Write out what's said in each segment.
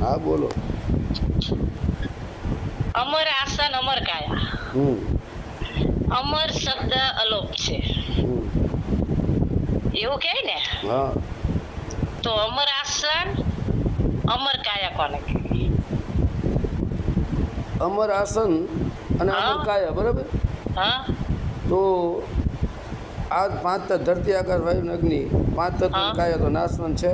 હા બોલો. અમર આસન અમર કાયા. હમ. અમર શબ્દ અલોપ છે. એવું કહે ને? હા. તો અમર આસન અમર કાયા કોને? અમર આસન અને અમર. કાયા બરાબર? હા. તો આ પાંચ ધરતી આકાશ વાયુ અગ્નિ પાંચ તત્વ. કાયા તો નાશવન છે.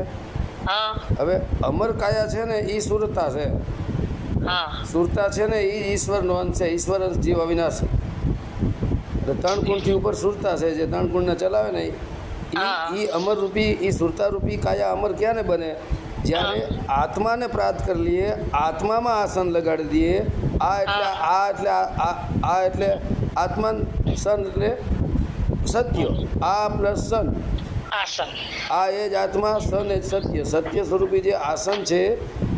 હવે અમર કાયા છે ને એ સુરતા છે. સુરતા છે ને એ ઈશ્વરનો અંશ છે ઈશ્વર અંશ જીવ અવિનાશ. એટલે ત્રણ ગુણથી ઉપર સુરતા છે જે ત્રણ ગુણને ચલાવે ને એ અમર રૂપી એ સુરતા રૂપી કાયા અમર ક્યારે બને? જ્યારે આત્માને પ્રાપ્ત કરી લઈએ આત્મામાં આસન લગાડી દઈએ આ એટલે આ એટલે આ એટલે આત્મા સન એટલે સત્ય. આ પ્લસ સન. આસન. આ એ જ આત્મા સન એ સત્ય. સત્ય સ્વરૂપી જે આસન છે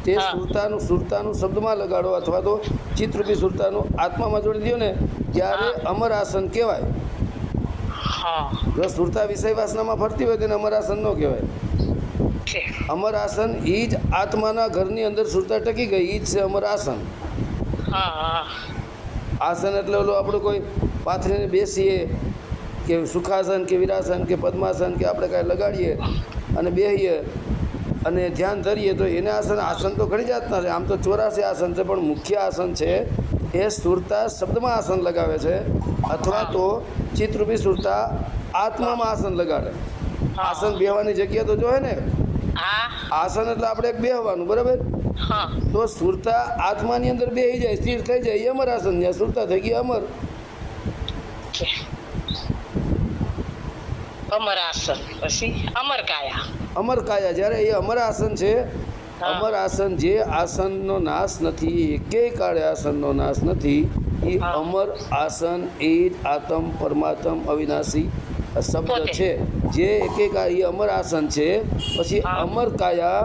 તે સુરતાનું સુરતાનું શબ્દમાં લગાડો અથવા તો ચિત્રરૂપી સુરતાનું આત્મામાં જોડી દો ને ત્યારે અમર આસન કહેવાય. હા. જો સુરતા વિષય વાસનામાં ફરતી હોય તેને અમર આસન ન કહેવાય. અમર આસન એ જ આત્માના ઘરની અંદર સુરતા ટકી ગઈ એ જ છે અમર આસન. હા હા. આસન એટલે ઓલું આપણે કોઈ પાથરીને બેસીએ કે સુખાસન કે વિરાસન કે પદ્માસન કે આપણે કાંઈ લગાડીએ અને બેહીએ અને ધ્યાન ધરીએ તો એને આસન આસન તો ઘણી જાતના છે. આમ તો ચોરાસી આસન છે પણ મુખ્ય આસન છે એ સુરતા શબ્દમાં આસન લગાવે છે અથવા તો ચિત્રરૂપી સુરતા આત્મામાં આસન લગાડે. આસન બેહવાની જગ્યા તો જોઈએ ને? આસન એટલે આપણે એક બેહવાનું બરાબર? હા. તો સુરતા આત્માની અંદર બેહી જાય સ્થિર થઈ જાય અમર આસન જ્યાં સુરતા થઈ ગઈ અમર. છે અમર આસન. પછી અમર કાયા. અમર કાયા જ્યારે એ અમર આસન છે. અમર આસન જે આસનનો નાશ નથી એકેય કાળે આસનનો નાશ નથી એ અમર આસન એ આત્મ પરમાત્મ અવિનાશી શબ્દ છે. જે એકેય એ અમર આસન છે પછી. અમર કાયા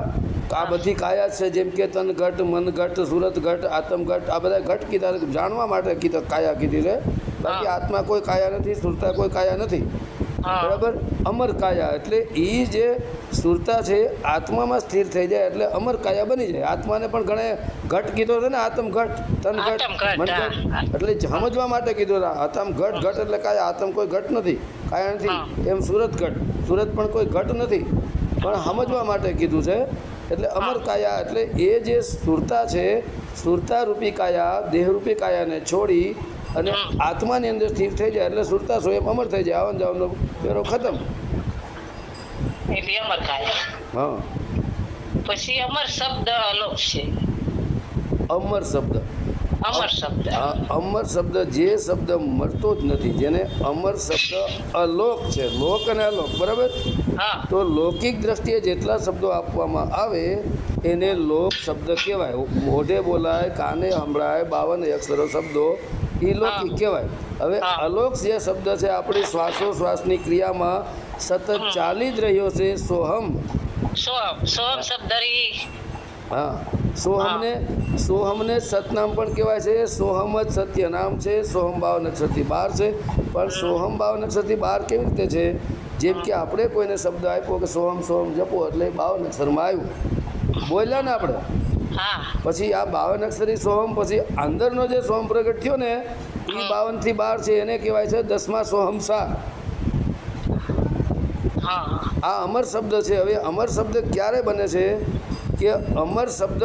આ બધી કાયા છે જેમ કે તન ઘટ મન ઘટ સુરત ઘટ આત્મ ઘટ આ બધા ઘટ કીધા જાણવા માટે કીધા કાયા કીધી છે બાકી આત્મા કોઈ કાયા નથી સુરતા કોઈ કાયા નથી. બરાબર? અમર કાયા એટલે એ જે સુરતા છે આત્મામાં સ્થિર થઈ જાય એટલે અમર કાયા બની જાય. આત્માને પણ ઘણે ઘટ કીધો છે ને આતમ ઘટ તન ઘટ મન ઘટ. એટલે સમજવા માટે કીધો હતા આતમ ઘટ ઘટ એટલે કાયા આતમ કોઈ ઘટ નથી કાયા નથી. એમ સુરત ઘટ. સુરત પણ કોઈ ઘટ નથી. પણ સમજવા માટે કીધું છે એટલે અમર કાયા એટલે એ જે સુરતા છે સુરતા રૂપી કાયા દેહરૂપી કાયાને છોડી અને આત્માની અંદર સ્થિર થઈ જાય એટલે સુરતા સ્વયં અમર થઈ જાય આવન જાવનનો ફેરો ખતમ. હા. પછી અમર શબ્દ અલોપ છે. અમર શબ્દ. અમર શબ્દ. અમર શબ્દ જે શબ્દ મળતો જ નથી જેને અમર શબ્દ અલોક છે લોક અને અલોક બરાબર? હા. તો લૌકિક દ્રષ્ટિએ જેટલા શબ્દો આપવામાં આવે એને લોક શબ્દ કહેવાય. મોઢે બોલાય કાને સંભળાય બાવન અક્ષરો શબ્દો એ લૌકિક કહેવાય. હવે. અલોક જે શબ્દ છે આપણી શ્વાસોશ્વાસની ક્રિયામાં સતત ચાલી જ રહ્યો છે સોહમ. સોહમ શબ્દ હા. સોહમને સોહમને સતનામ પણ કહેવાય છે. સોહમ જ સત્ય નામ છે સોહમ ભાવ નક્ષત્રથી બહાર છે. પણ સોહમ ભાવ નક્ષત્રથી બહાર કેવી રીતે છે? જેમ કે આપણે કોઈને શબ્દ આપ્યો કે સોહમ સોહમ જપો એટલે ભાવ નક્ષત્રમાં આવ્યું. બોલ્યા ને આપણે? પછી આ બાવન અક્ષરી સોહમ પછી અંદરનો જે સોહમ પ્રગટ થયો ને એ બાવનથી બાર છે એને કહેવાય છે દસમા સોહમ સાર હા. આ અમર શબ્દ છે. હવે અમર શબ્દ ક્યારે બને છે કે અમર શબ્દ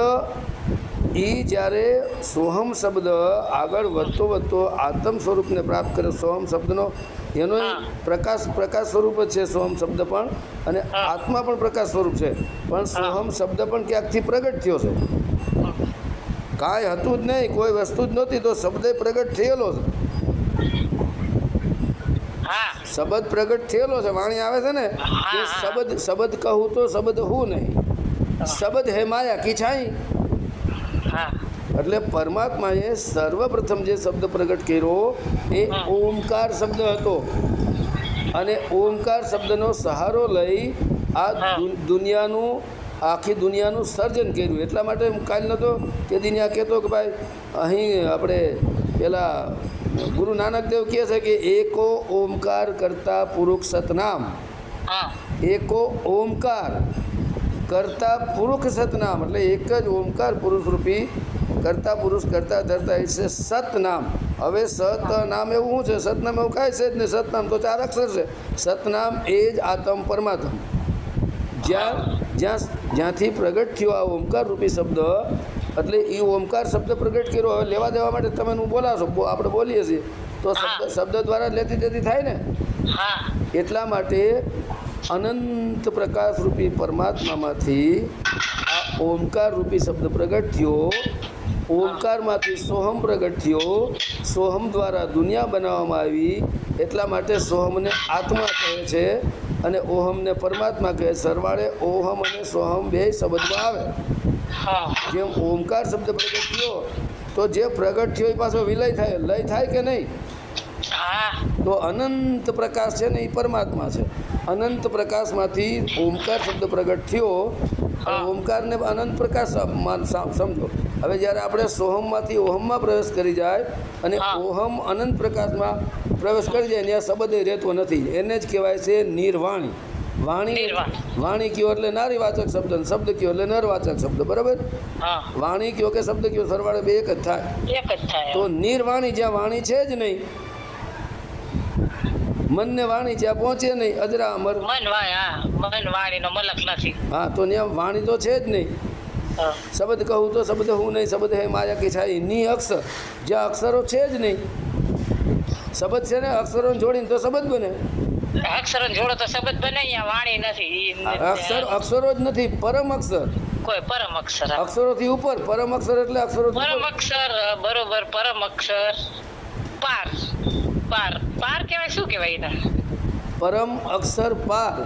એ જ્યારે સોહમ શબ્દ આગળ વધતો વધતો આત્મ સ્વરૂપને પ્રાપ્ત કરે સોહમ શબ્દનો એનો. પ્રકાશ પ્રકાશ સ્વરૂપ જ છે સોહમ શબ્દ પણ અને આત્મા પણ પ્રકાશ સ્વરૂપ છે. પણ સોહમ શબ્દ પણ ક્યાંકથી પ્રગટ થયો છે? કાંઈ હતું જ નહીં કોઈ વસ્તુ જ નહોતી તો શબ્દ પ્રગટ થયેલો છે. શબ્દ પ્રગટ થયેલો છે વાણી આવે છે ને કે. શબ્દ શબ્દ કહું તો શબ્દ હું નહીં. શબ્દ હે માયા કિછાઈ એટલે પરમાત્માએ સર્વપ્રથમ જે શબ્દ પ્રગટ કર્યો એ ઓમકાર શબ્દ હતો. અને ઓમકાર શબ્દનો સહારો લઈ આ. દુનિયાનું આખી દુનિયાનું સર્જન કર્યું. એટલા માટે હું કાલ નહોતો તે દિનિયા આ કહેતો કે ભાઈ અહીં આપણે પેલા ગુરુ નાનક દેવ કહે છે કે એકો ઓમકાર કરતા પુરુષ સતનામ. હા. એકો ઓમકાર કરતા પુરુષ સતનામ. એટલે એક જ ઓમકાર પુરુષ રૂપી કરતા પુરુષ કરતા ધરતા એ છે સતનામ. હવે સત નામ એવું શું છે? સતનામ એવું કાંઈ છે જ નહીં. સતનામ તો ચાર અક્ષર છે. સતનામ એ જ આત્મ પરમાત્મ. જ્યાં જ્યાં જ્યાંથી પ્રગટ થયો આ ઓમકાર રૂપી શબ્દ એટલે એ ઓમકાર શબ્દ પ્રગટ કર્યો હવે લેવા દેવા માટે તમે હું બોલાશો આપણે બોલીએ છીએ. તો શબ્દ શબ્દ દ્વારા લેતી દેતી થાય ને? એટલા માટે અનંત પ્રકાશ રૂપી પરમાત્મામાંથી આ ઓમકાર રૂપી શબ્દ પ્રગટ થયો. ઓમકારમાંથી સોહમ પ્રગટ થયો. સોહમ દ્વારા દુનિયા બનાવવામાં આવી. એટલા માટે સોહમને આત્મા કહે છે. અને ઓહમને પરમાત્મા કહે સરવાળે ઓહમ અને સોહમ બે શબ્દમાં આવે. હા. જેમ ઓમકાર શબ્દ પ્રગટ થયો તો જે પ્રગટ થયો એ પાછો વિલય થાય. લય થાય કે નહીં? તો અનંત પ્રકાશ છે ને એ પરમાત્મા છે. અનંત પ્રકાશમાંથી ઓમકાર શબ્દ પ્રગટ થયો. અને ઓમકારને અનંત પ્રકાશ સમજો. હવે જ્યારે આપણે સોહમમાંથી ઓહમમાં પ્રવેશ કરી જાય અને ઓહમ અનંત પ્રકાશમાં પ્રવેશ કરી જાય ત્યાં શબ્દ રહેતો નથી. એને જ કહેવાય છે નિર્વાણી. વાણી. વાણી કયો એટલે નારીવાચક શબ્દ શબ્દ કયો એટલે નરવાચક શબ્દ. બરાબર? વાણી કયો કે શબ્દ કયો સરવાળે બે એક જ થાય. તો નિર્વાણી જ્યાં વાણી છે જ નહીં મનને વાણી જ્યાં પહોંચે નહીં અજરા અમર મન વાય હા મન વાણીનો મલક નથી. હા તો ત્યાં વાણી તો છે જ નહીં. શબ્દ કહું તો શબ્દ હું નહીં શબ્દ હે માયા કે છાઈ. ની અક્ષર જ્યાં અક્ષરો છે જ નહીં. શબ્દ છે ને અક્ષરોને જોડીને તો શબ્દ બને. અક્ષરો જોડો તો શબ્દ બને અહીંયા વાણી નથી. અક્ષર અક્ષરો જ નથી પરમ અક્ષર. કોઈ પરમ અક્ષર. અક્ષરોથી ઉપર પરમ અક્ષર એટલે અક્ષરો પરમ અક્ષર બરોબર પરમ અક્ષર. પાર પાર. પાર કહેવાય શું કહેવાય એને? પરમ અક્ષર પાર.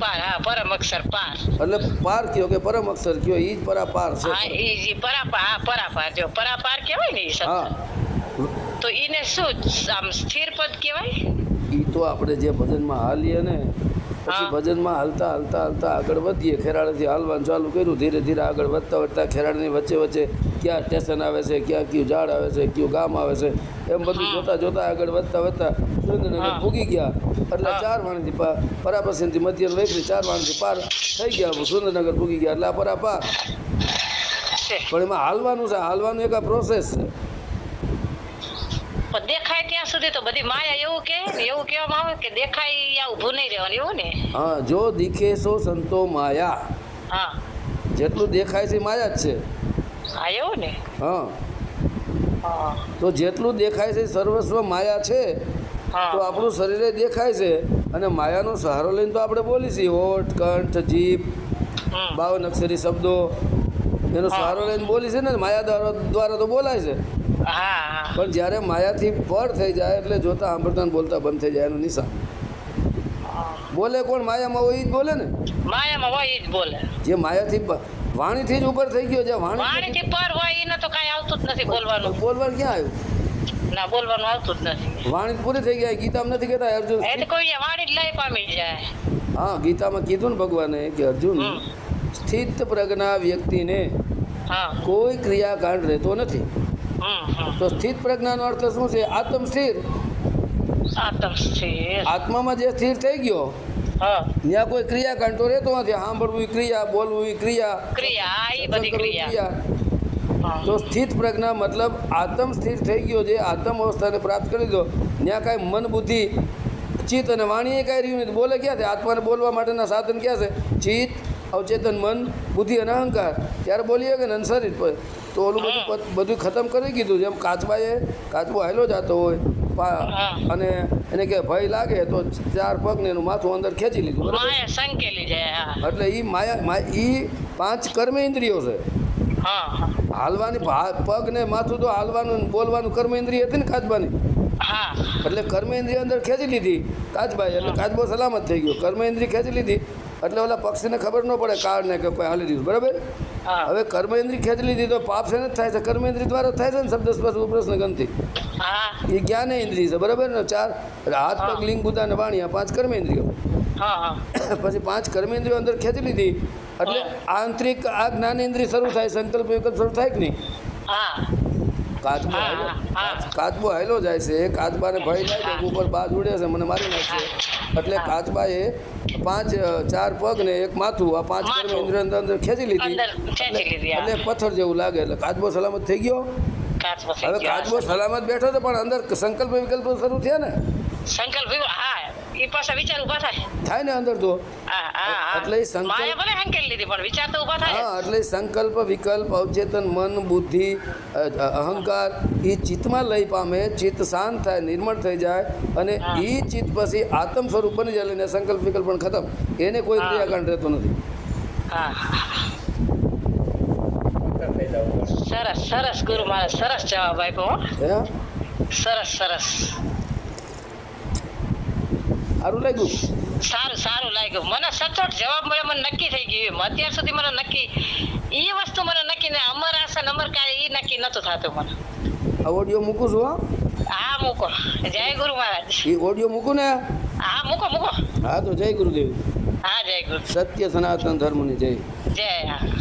પાર હા પરમ અક્ષર પાર. એટલે પાર કયો કે પરમ અક્ષર કયો એ જ પરા પાર છે. હા એ જે પરાપા હા પરાપાર જો પરાપાર કહેવાય ને ઈ હા. તો ઈને શું આમ સ્થિર પદ કહેવાય? એ તો આપણે જે ભજનમાં હાલીએ ને પછી ભજનમાં હાલતા હાલતા હાલતા આગળ વધીએ. ખેરાળેથી હાલવાનું ચાલુ કર્યું. ધીરે ધીરે આગળ વધતા વધતા ખેરાળની વચ્ચે વચ્ચે ક્યાં સ્ટેશન આવે છે ક્યાં કયું ઝાડ આવે છે કયું ગામ આવે છે એમ બધું જોતા જોતા આગળ વધતા વધતા સુરેન્દ્રનગર ભૂગી ગયા. એટલે. ચાર વાણીથી પા પરાપસીનથી મધ્ય વૈકરી ચાર વાણીથી પાર થઈ ગયા. સુરેન્દ્રનગર ભૂગી ગયા. એટલે આ પરા પાર. પણ એમાં હાલવાનું છે. હાલવાનું એક આ પ્રોસેસ છે. પણ દેખાય ત્યાં સુધી તો બધી માયા એવું કે એવું કહેવામાં આવે કે દેખાય ઊભું નહીં રહેવાનું એવું ને? હા જો દીખે સો સંતો માયા. હા. જેટલું દેખાય છે માયા જ છે. હા એવું ને? હા. તો જેટલું દેખાય છે સર્વસ્વ માયા છે. તો આપણું શરીરે દેખાય છે. અને માયાનો સહારો લઈને તો આપણે બોલી છીએ હોઠ કંઠ જીભ. બાવન અક્ષરી શબ્દો. એનો સહારો લઈને બોલી છે ને માયા દ્વારા દ્વારા તો બોલાય છે. પણ જ્યારે માયાથી પર થઈ જાય એટલે જોતા સાંભળતા બોલતા બંધ થઈ જાય એનું નિશાન. બોલે કોણ? માયામાં હોય એ જ બોલે ને? માયામાં હોય જ બોલે. જે માયાથી વાણીથી જ ઉપર થઈ ગયો છે વાણી વાણીથી પર હોય એને તો કાંઈ આવતું જ નથી બોલવાનું. બોલવાનું ક્યાં આવ્યું? ના બોલવાનું આવતું જ નથી. વાણી પૂરી થઈ ગઈ ગીતામાં નથી કહેતા અર્જુન? એ તો કોઈ વાણી જ લઈ પામી જાય. હા ગીતામાં કીધું ને ભગવાને કે અર્જુન સ્થિત પ્રજ્ઞા વ્યક્તિને હા. કોઈ ક્રિયાકાંડ રહેતો નથી. તો સ્થિત પ્રજ્ઞાનો અર્થ શું છે? આત્મ સ્થિર. આત્મામાં જે સ્થિર થઈ ગયો ત્યાં કોઈ ક્રિયાકાંડ તો રહેતો નથી. સાંભળવું ક્રિયા બોલવું ક્રિયા ક્રિયા તો સ્થિત પ્રજ્ઞા મતલબ આત્મ સ્થિર થઈ ગયો જે આત્મ અવસ્થાને પ્રાપ્ત કરી દો ત્યાં કાંઈ મન બુદ્ધિ ચિત્ત અને વાણીએ કાંઈ રહ્યું નથી. બોલે ક્યાં છે? આત્માને બોલવા માટેના સાધન ક્યાં છે? ચિત્ત અવચેતન મન બુદ્ધિ અને અહંકાર. ત્યારે બોલીએ કે ને શરીર પર. તો ઓલું બધું બધું ખતમ કરી કીધું. જેમ કાચબાએ કાચબો હાલો જતો હોય અને એને કે ભય લાગે તો ચાર પગને એનું માથું અંદર ખેંચી લીધું. એટલે એ માયા એ પાંચ કર્મ ઇન્દ્રિયો છે. હાલવાની પગ ને માથું તો હાલવાનું બોલવાનું કર્મ ઇન્દ્રિય હતી ને કાચબાની? એટલે કર્મ ઇન્દ્રિય અંદર ખેંચી લીધી કાચબાઈ એટલે કાચબો સલામત થઈ ગયો. કર્મ ઇન્દ્રિય ખેંચી લીધી. એટલે ઓલા પક્ષીને ખબર ન પડે કાળને કે કોઈ હાલી રહ્યું બરાબર? હવે કર્મ ઇન્દ્રિય ખેંચી લીધી તો પાપ છે ને થાય છે? કર્મ ઇન્દ્રિય દ્વારા થાય છે ને શબ્દ સ્પર્શ ઉપરસ ગમતી એ જ્ઞાન ઇન્દ્રિય છે બરાબર ને? ચાર હાથ પગ લિંગ બુદ્ધા ને વાણી આ પાંચ કર્મ ઇન્દ્રિયો હા હા. પછી પાંચ કર્મેન્દ્રિયો અંદર ખેંચી લીધી એટલે આંતરિક આ જ્ઞાનેન્દ્રિય શરૂ થાય સંકલ્પ વિકલ્પ શરૂ થાય કે નહીં? કાચબો કાચબો હાયલો જાય છે એ કાચબાને ભય જાય ઉપર બાજ ઉડે છે મને મારી નાખશે. એટલે કાચબાએ પાંચ ચાર પગ ને એક માથું આ પાંચ કર્મ ઇન્દ્ર અંદર ખેંચી લીધી. એટલે પથ્થર જેવું લાગે એટલે કાચબો સલામત થઈ ગયો. હવે. કાચબો સલામત બેઠો તો પણ અંદર સંકલ્પ વિકલ્પ શરૂ થયા ને? સંકલ્પ હા. એ પાછા વિચાર ઊભા થાય. થાય ને અંદર તો. એટલે સંકલ્પ- ભલે હંકેલી લીધી પણ વિચાર તો ઊભા થાય. હા એટલે સંકલ્પ વિકલ્પ અવચેતન મન બુદ્ધિ અહંકાર એ ચિત્તમાં લઈ પામે ચિત્ત શાંત થાય નિર્મળ થઈ જાય અને એ ચિત્ત પછી આત્મ સ્વરૂપ બની જાય એટલે સંકલ્પ વિકલ્પ પણ ખતમ. એને કોઈ ક્રિયાકાંડ રહેતો નથી. સરસ સરસ ગુરુ મારે સરસ જવાબ આપ્યો સરસ સરસ. સારું લાગ્યું? સારું સારું લાગ્યું. મને સચોટ જવાબ મળ્યો મને નક્કી થઈ ગયું. અત્યાર સુધી મને નક્કી એ વસ્તુ મને નક્કી ને અમર આસન અમર કાય એ નક્કી નતું થતું મને. આ ઓડિયો મૂકું છું હા. હા મૂકો. જય ગુરુ મહારાજ. એ ઓડિયો મૂકું ને? હા મૂકો મૂકો. હા તો જય ગુરુદેવ. હા જય ગુરુ. સત્ય સનાતન ધર્મની જય. જય હા.